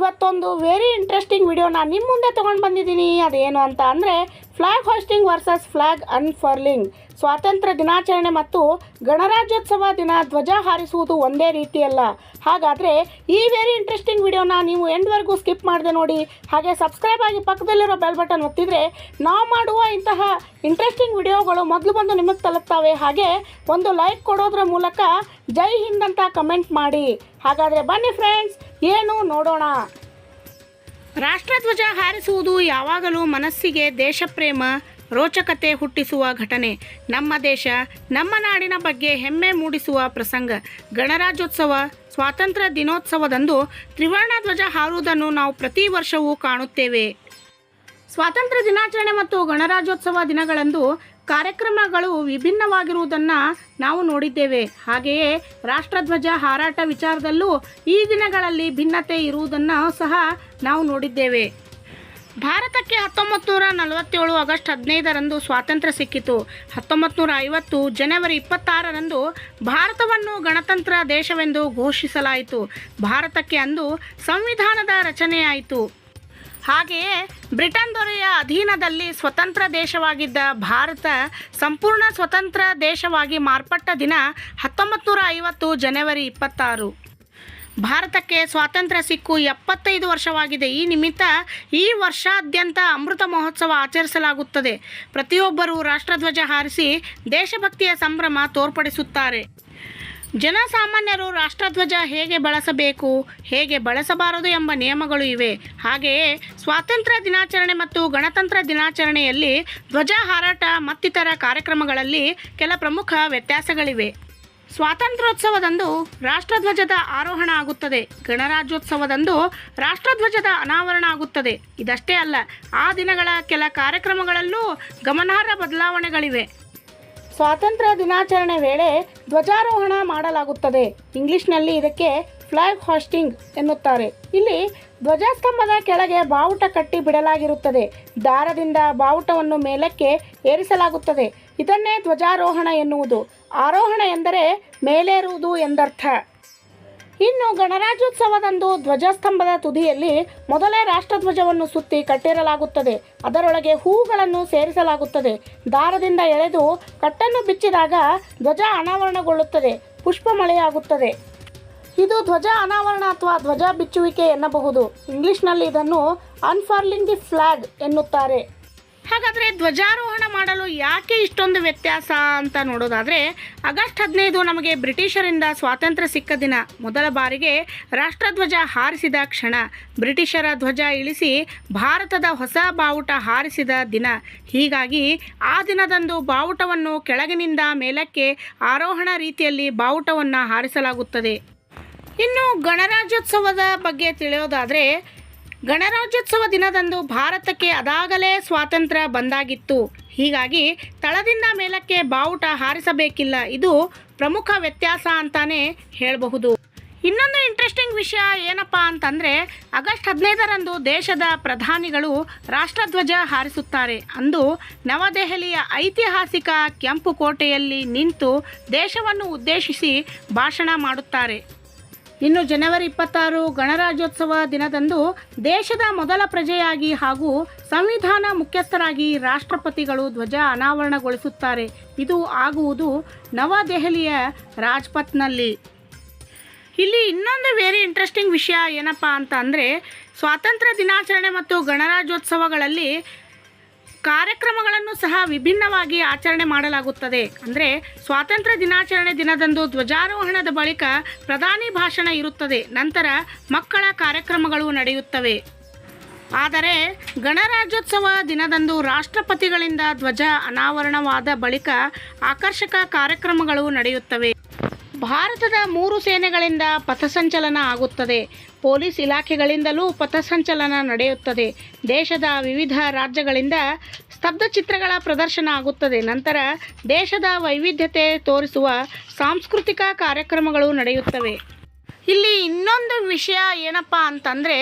ಇವತ್ತೊಂದು very interesting ವಿಡಿಯೋನ ನಿಮ್ಮ ಮುಂದೆ ತೊಗೊಂಡು ಬಂದಿದ್ದೀನಿ. ಅದೇನು ಅಂತ ಅಂದರೆ flag hoisting versus flag unfurling ಸ್ವಾತಂತ್ರ್ಯ ದಿನಾಚರಣೆ ಮತ್ತು ಗಣರಾಜ್ಯೋತ್ಸವ ದಿನ ಧ್ವಜ ಹಾರಿಸುವುದು ಒಂದೇ ರೀತಿಯಲ್ಲ. ಹಾಗಾದರೆ ಈ ವೆರಿ ಇಂಟ್ರೆಸ್ಟಿಂಗ್ ವಿಡಿಯೋನ ನೀವು ಎಂಡ್ವರೆಗೂ ಸ್ಕಿಪ್ ಮಾಡದೆ ನೋಡಿ. ಹಾಗೆ ಸಬ್ಸ್ಕ್ರೈಬ್ ಆಗಿ ಪಕ್ಕದಲ್ಲಿರೋ ಬೆಲ್ ಬಟನ್ ಒತ್ತಿದರೆ, ನಾವು ಮಾಡುವ ಇಂತಹ ಇಂಟ್ರೆಸ್ಟಿಂಗ್ ವಿಡಿಯೋಗಳು ಮೊದಲು ಬಂದು ನಿಮಗೆ ತಲುಪ್ತವೆ. ಹಾಗೆ ಒಂದು ಲೈಕ್ ಕೊಡೋದ್ರ ಮೂಲಕ ಜೈ ಹಿಂದ್ ಅಂತ ಕಮೆಂಟ್ ಮಾಡಿ. ಹಾಗಾದರೆ ಬನ್ನಿ ಫ್ರೆಂಡ್ಸ್ ಏನು ನೋಡೋಣ. ರಾಷ್ಟ್ರಧ್ವಜ ಹಾರಿಸುವುದು ಯಾವಾಗಲೂ ಮನಸ್ಸಿಗೆ ದೇಶಪ್ರೇಮ, ರೋಚಕತೆ ಹುಟ್ಟಿಸುವ ಘಟನೆ. ನಮ್ಮ ದೇಶ, ನಮ್ಮ ನಾಡಿನ ಬಗ್ಗೆ ಹೆಮ್ಮೆ ಮೂಡಿಸುವ ಪ್ರಸಂಗ. ಗಣರಾಜ್ಯೋತ್ಸವ, ಸ್ವಾತಂತ್ರ್ಯ ದಿನೋತ್ಸವದಂದು ತ್ರಿವರ್ಣ ಧ್ವಜ ಹಾರುವುದನ್ನು ನಾವು ಪ್ರತಿ ವರ್ಷವೂ ಕಾಣುತ್ತೇವೆ. ಸ್ವಾತಂತ್ರ್ಯ ದಿನಾಚರಣೆ ಮತ್ತು ಗಣರಾಜ್ಯೋತ್ಸವ ದಿನಗಳಂದು ಕಾರ್ಯಕ್ರಮಗಳು ವಿಭಿನ್ನವಾಗಿರುವುದನ್ನು ನಾವು ನೋಡಿದ್ದೇವೆ. ಹಾಗೆಯೇ ರಾಷ್ಟ್ರಧ್ವಜ ಹಾರಾಟ ವಿಚಾರದಲ್ಲೂ ಈ ದಿನಗಳಲ್ಲಿ ಭಿನ್ನತೆ ಇರುವುದನ್ನು ಸಹ ನಾವು ನೋಡಿದ್ದೇವೆ. ಭಾರತಕ್ಕೆ ಹತ್ತೊಂಬತ್ತು ನೂರ ನಲವತ್ತೇಳು ಆಗಸ್ಟ್ ಹದಿನೈದರಂದು ಸ್ವಾತಂತ್ರ್ಯ ಸಿಕ್ಕಿತು. ಹತ್ತೊಂಬತ್ತು ನೂರ ಐವತ್ತು ಜನವರಿ ಇಪ್ಪತ್ತಾರರಂದು ಭಾರತವನ್ನು ಗಣತಂತ್ರ ದೇಶವೆಂದು ಘೋಷಿಸಲಾಯಿತು. ಭಾರತಕ್ಕೆ ಅಂದು ಸಂವಿಧಾನದ ರಚನೆಯಾಯಿತು. ಹಾಗೆಯೇ ಬ್ರಿಟನ್ ದೊರೆಯ ಅಧೀನದಲ್ಲಿ ಸ್ವತಂತ್ರ ದೇಶವಾಗಿದ್ದ ಭಾರತ ಸಂಪೂರ್ಣ ಸ್ವತಂತ್ರ ದೇಶವಾಗಿ ಮಾರ್ಪಟ್ಟ ದಿನ ಹತ್ತೊಂಬತ್ತು ನೂರ ಐವತ್ತು ಜನವರಿ ಇಪ್ಪತ್ತಾರು. ಭಾರತಕ್ಕೆ ಸ್ವಾತಂತ್ರ್ಯ ಸಿಕ್ಕು ಎಪ್ಪತ್ತೈದು ವರ್ಷವಾಗಿದೆ. ಈ ನಿಮಿತ್ತ ಈ ವರ್ಷಾದ್ಯಂತ ಅಮೃತ ಮಹೋತ್ಸವ ಆಚರಿಸಲಾಗುತ್ತದೆ. ಪ್ರತಿಯೊಬ್ಬರೂ ರಾಷ್ಟ್ರಧ್ವಜ ಹಾರಿಸಿ ದೇಶಭಕ್ತಿಯ ಸಂಭ್ರಮ ತೋರ್ಪಡಿಸುತ್ತಾರೆ. ಜನಸಾಮಾನ್ಯರು ರಾಷ್ಟ್ರಧ್ವಜ ಹೇಗೆ ಬಳಸಬೇಕು, ಹೇಗೆ ಬಳಸಬಾರದು ಎಂಬ ನಿಯಮಗಳು ಇವೆ. ಹಾಗೆಯೇ ಸ್ವಾತಂತ್ರ್ಯ ದಿನಾಚರಣೆ ಮತ್ತು ಗಣತಂತ್ರ ದಿನಾಚರಣೆಯಲ್ಲಿ ಧ್ವಜ ಹಾರಾಟ ಮತ್ತಿತರ ಕಾರ್ಯಕ್ರಮಗಳಲ್ಲಿ ಕೆಲ ಪ್ರಮುಖ ವ್ಯತ್ಯಾಸಗಳಿವೆ. ಸ್ವಾತಂತ್ರ್ಯೋತ್ಸವದಂದು ರಾಷ್ಟ್ರಧ್ವಜದ ಆರೋಹಣ ಆಗುತ್ತದೆ. ಗಣರಾಜ್ಯೋತ್ಸವದಂದು ರಾಷ್ಟ್ರಧ್ವಜದ ಅನಾವರಣ ಆಗುತ್ತದೆ. ಇದಷ್ಟೇ ಅಲ್ಲ, ಆ ದಿನಗಳ ಕೆಲ ಕಾರ್ಯಕ್ರಮಗಳಲ್ಲೂ ಗಮನಾರ್ಹ ಬದಲಾವಣೆಗಳಿವೆ. ಸ್ವಾತಂತ್ರ್ಯ ದಿನಾಚರಣೆ ವೇಳೆ ಧ್ವಜಾರೋಹಣ ಮಾಡಲಾಗುತ್ತದೆ. ಇಂಗ್ಲಿಷ್ನಲ್ಲಿ ಇದಕ್ಕೆ ಫ್ಲಾಗ್ ಹಾಸ್ಟಿಂಗ್ ಎನ್ನುತ್ತಾರೆ. ಇಲ್ಲಿ ಧ್ವಜಸ್ತಂಭದ ಕೆಳಗೆ ಬಾವುಟ ಕಟ್ಟಿ ಬಿಡಲಾಗಿರುತ್ತದೆ. ದಾರದಿಂದ ಬಾವುಟವನ್ನು ಮೇಲಕ್ಕೆ ಏರಿಸಲಾಗುತ್ತದೆ. ಇದನ್ನೇ ಧ್ವಜಾರೋಹಣ ಎನ್ನುವುದು. ಆರೋಹಣ ಎಂದರೆ ಮೇಲೇರುವುದು ಎಂದರ್ಥ. ಇನ್ನು ಗಣರಾಜ್ಯೋತ್ಸವದಂದು ಧ್ವಜಸ್ತಂಭದ ತುದಿಯಲ್ಲಿ ಮೊದಲೇ ರಾಷ್ಟ್ರಧ್ವಜವನ್ನು ಸುತ್ತಿ ಕಟ್ಟಿರಲಾಗುತ್ತದೆ. ಅದರೊಳಗೆ ಹೂಗಳನ್ನು ಸೇರಿಸಲಾಗುತ್ತದೆ. ದಾರದಿಂದ ಎಳೆದು ಕಟ್ಟನ್ನು ಬಿಚ್ಚಿದಾಗ ಧ್ವಜ ಅನಾವರಣಗೊಳ್ಳುತ್ತದೆ. ಪುಷ್ಪ ಮಳೆಯಾಗುತ್ತದೆ. ಇದು ಧ್ವಜ ಅನಾವರಣ ಅಥವಾ ಧ್ವಜ ಬಿಚ್ಚುವಿಕೆ ಎನ್ನಬಹುದು. ಇಂಗ್ಲಿಷ್ನಲ್ಲಿ ಇದನ್ನು ಅನ್ಫರ್ಲಿಂಗ್ ದಿ ಫ್ಲಾಗ್ ಎನ್ನುತ್ತಾರೆ. ಹಾಗಾದರೆ ಧ್ವಜಾರೋಹಣ ಮಾಡಲು ಯಾಕೆ ಇಷ್ಟೊಂದು ವ್ಯತ್ಯಾಸ ಅಂತ ನೋಡೋದಾದರೆ ಆಗಸ್ಟ್ ಹದಿನೈದು ನಮಗೆ ಬ್ರಿಟಿಷರಿಂದ ಸ್ವಾತಂತ್ರ್ಯ ಸಿಕ್ಕ ದಿನ. ಮೊದಲ ಬಾರಿಗೆ ರಾಷ್ಟ್ರಧ್ವಜ ಹಾರಿಸಿದ ಕ್ಷಣ. ಬ್ರಿಟಿಷರ ಧ್ವಜ ಇಳಿಸಿ ಭಾರತದ ಹೊಸ ಬಾವುಟ ಹಾರಿಸಿದ ದಿನ. ಹೀಗಾಗಿ ಆ ದಿನದಂದು ಬಾವುಟವನ್ನು ಕೆಳಗಿನಿಂದ ಮೇಲಕ್ಕೆ ಆರೋಹಣ ರೀತಿಯಲ್ಲಿ ಬಾವುಟವನ್ನು ಹಾರಿಸಲಾಗುತ್ತದೆ. ಇನ್ನು ಗಣರಾಜ್ಯೋತ್ಸವದ ಬಗ್ಗೆ ತಿಳಿಯೋದಾದರೆ ಗಣರಾಜ್ಯೋತ್ಸವ ದಿನದಂದು ಭಾರತಕ್ಕೆ ಅದಾಗಲೇ ಸ್ವಾತಂತ್ರ್ಯ ಬಂದಾಗಿತ್ತು. ಹೀಗಾಗಿ ತಳದಿಂದ ಮೇಲಕ್ಕೆ ಬಾವುಟ ಹಾರಿಸಬೇಕಿಲ್ಲ. ಇದು ಪ್ರಮುಖ ವ್ಯತ್ಯಾಸ ಅಂತಾನೆ ಹೇಳಬಹುದು. ಇನ್ನೊಂದು ಇಂಟ್ರೆಸ್ಟಿಂಗ್ ವಿಷಯ ಏನಪ್ಪ ಅಂತಂದರೆ, ಆಗಸ್ಟ್ ಹದಿನೈದರಂದು ದೇಶದ ಪ್ರಧಾನಿಗಳು ರಾಷ್ಟ್ರಧ್ವಜ ಹಾರಿಸುತ್ತಾರೆ. ಅಂದು ನವದೆಹಲಿಯ ಐತಿಹಾಸಿಕ ಕೆಂಪು ಕೋಟೆಯಲ್ಲಿ ನಿಂತು ದೇಶವನ್ನು ಉದ್ದೇಶಿಸಿ ಭಾಷಣ ಮಾಡುತ್ತಾರೆ. ಇನ್ನು ಜನವರಿ ಇಪ್ಪತ್ತಾರು ಗಣರಾಜ್ಯೋತ್ಸವ ದಿನದಂದು ದೇಶದ ಮೊದಲ ಪ್ರಜೆಯಾಗಿ ಹಾಗೂ ಸಂವಿಧಾನ ಮುಖ್ಯಸ್ಥರಾಗಿ ರಾಷ್ಟ್ರಪತಿಗಳು ಧ್ವಜ ಅನಾವರಣಗೊಳಿಸುತ್ತಾರೆ. ಇದು ಆಗುವುದು ನವದೆಹಲಿಯ ರಾಜ್ಪಥ್ನಲ್ಲಿ. ಇಲ್ಲಿ ಇನ್ನೊಂದು ವೆರಿ ಇಂಟ್ರೆಸ್ಟಿಂಗ್ ವಿಷಯ ಏನಪ್ಪ ಅಂತ ಅಂದರೆ ಸ್ವಾತಂತ್ರ್ಯ ದಿನಾಚರಣೆ ಮತ್ತು ಗಣರಾಜ್ಯೋತ್ಸವಗಳಲ್ಲಿ ಕಾರ್ಯಕ್ರಮಗಳನ್ನು ಸಹ ವಿಭಿನ್ನವಾಗಿ ಆಚರಣೆ ಮಾಡಲಾಗುತ್ತದೆ. ಅಂದರೆ ಸ್ವಾತಂತ್ರ್ಯ ದಿನಾಚರಣೆ ದಿನದಂದು ಧ್ವಜಾರೋಹಣದ ಬಳಿಕ ಪ್ರಧಾನಿ ಭಾಷಣ ಇರುತ್ತದೆ. ನಂತರ ಮಕ್ಕಳ ಕಾರ್ಯಕ್ರಮಗಳು ನಡೆಯುತ್ತವೆ. ಆದರೆ ಗಣರಾಜ್ಯೋತ್ಸವ ದಿನದಂದು ರಾಷ್ಟ್ರಪತಿಗಳಿಂದ ಧ್ವಜ ಅನಾವರಣವಾದ ಬಳಿಕ ಆಕರ್ಷಕ ಕಾರ್ಯಕ್ರಮಗಳು ನಡೆಯುತ್ತವೆ. ಭಾರತದ ಮೂರು ಸೇನೆಗಳಿಂದ ಪಥಸಂಚಲನ ಆಗುತ್ತದೆ. ಪೊಲೀಸ್ ಇಲಾಖೆಗಳಿಂದಲೂ ಪಥಸಂಚಲನ ನಡೆಯುತ್ತದೆ. ದೇಶದ ವಿವಿಧ ರಾಜ್ಯಗಳಿಂದ ಸ್ತಬ್ಧ ಚಿತ್ರಗಳ ಪ್ರದರ್ಶನ ಆಗುತ್ತದೆ. ನಂತರ ದೇಶದ ವೈವಿಧ್ಯತೆ ತೋರಿಸುವ ಸಾಂಸ್ಕೃತಿಕ ಕಾರ್ಯಕ್ರಮಗಳು ನಡೆಯುತ್ತವೆ. ಇಲ್ಲಿ ಇನ್ನೊಂದು ವಿಷಯ ಏನಪ್ಪ ಅಂತಂದರೆ,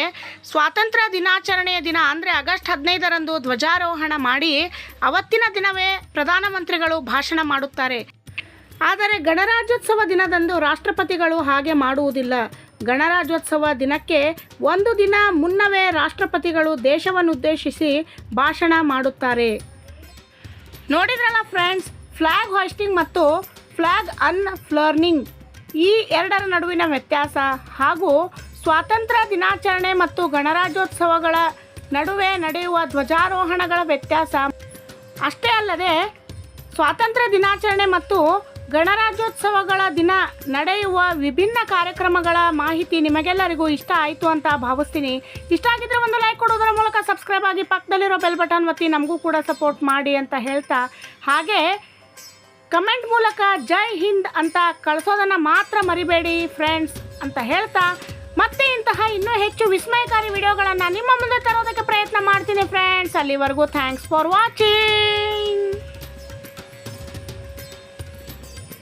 ಸ್ವಾತಂತ್ರ್ಯ ದಿನಾಚರಣೆಯ ದಿನ ಅಂದರೆ ಆಗಸ್ಟ್ ಹದಿನೈದರಂದು ಧ್ವಜಾರೋಹಣ ಮಾಡಿ ಅವತ್ತಿನ ದಿನವೇ ಪ್ರಧಾನಮಂತ್ರಿಗಳು ಭಾಷಣ ಮಾಡುತ್ತಾರೆ. ಆದರೆ ಗಣರಾಜ್ಯೋತ್ಸವ ದಿನದಂದು ರಾಷ್ಟ್ರಪತಿಗಳು ಹಾಗೆ ಮಾಡುವುದಿಲ್ಲ. ಗಣರಾಜ್ಯೋತ್ಸವ ದಿನಕ್ಕೆ ಒಂದು ದಿನ ಮುನ್ನವೇ ರಾಷ್ಟ್ರಪತಿಗಳು ದೇಶವನ್ನುದ್ದೇಶಿಸಿ ಭಾಷಣ ಮಾಡುತ್ತಾರೆ. ನೋಡಿದ್ರಲ್ಲ ಫ್ರೆಂಡ್ಸ್ ಫ್ಲ್ಯಾಗ್ ಹಾಸ್ಟಿಂಗ್ ಮತ್ತು ಫ್ಲ್ಯಾಗ್ ಅನ್ಫ್ಲರ್ನಿಂಗ್ ಈ ಎರಡರ ನಡುವಿನ ವ್ಯತ್ಯಾಸ ಹಾಗೂ ಸ್ವಾತಂತ್ರ್ಯ ದಿನಾಚರಣೆ ಮತ್ತು ಗಣರಾಜ್ಯೋತ್ಸವಗಳ ನಡುವೆ ನಡೆಯುವ ಧ್ವಜಾರೋಹಣಗಳ ವ್ಯತ್ಯಾಸ. ಅಷ್ಟೇ ಅಲ್ಲದೆ ಸ್ವಾತಂತ್ರ್ಯ ದಿನಾಚರಣೆ ಮತ್ತು ಗಣರಾಜ್ಯೋತ್ಸವಗಳ ದಿನ ನಡೆಯುವ ವಿಭಿನ್ನ ಕಾರ್ಯಕ್ರಮಗಳ ಮಾಹಿತಿ ನಿಮಗೆಲ್ಲರಿಗೂ ಇಷ್ಟ ಆಯಿತು ಅಂತ ಭಾವಿಸ್ತೀನಿ. ಇಷ್ಟ ಆಗಿದ್ರೆ ಒಂದು ಲೈಕ್ ಕೊಡೋದರ ಮೂಲಕ ಸಬ್ಸ್ಕ್ರೈಬ್ ಆಗಿ ಪಕ್ಕದಲ್ಲಿರೋ ಬೆಲ್ ಬಟನ್ ಒತ್ತಿ ನಮಗೂ ಕೂಡ ಸಪೋರ್ಟ್ ಮಾಡಿ ಅಂತ ಹೇಳ್ತಾ. ಹಾಗೆ ಕಮೆಂಟ್ ಮೂಲಕ ಜೈ ಹಿಂದ್ ಅಂತ ಕಳಿಸೋದನ್ನು ಮಾತ್ರ ಮರಿಬೇಡಿ ಫ್ರೆಂಡ್ಸ್ ಅಂತ ಹೇಳ್ತಾ. ಮತ್ತೆ ಇಂತಹ ಇನ್ನೂ ಹೆಚ್ಚು ವಿಸ್ಮಯಕಾರಿ ವಿಡಿಯೋಗಳನ್ನು ನಿಮ್ಮ ಮುಂದೆ ತರೋದಕ್ಕೆ ಪ್ರಯತ್ನ ಮಾಡ್ತೀನಿ ಫ್ರೆಂಡ್ಸ್ ಅಲ್ಲಿವರೆಗೂ ಥ್ಯಾಂಕ್ಸ್ ಫಾರ್ ವಾಚಿಂಗ್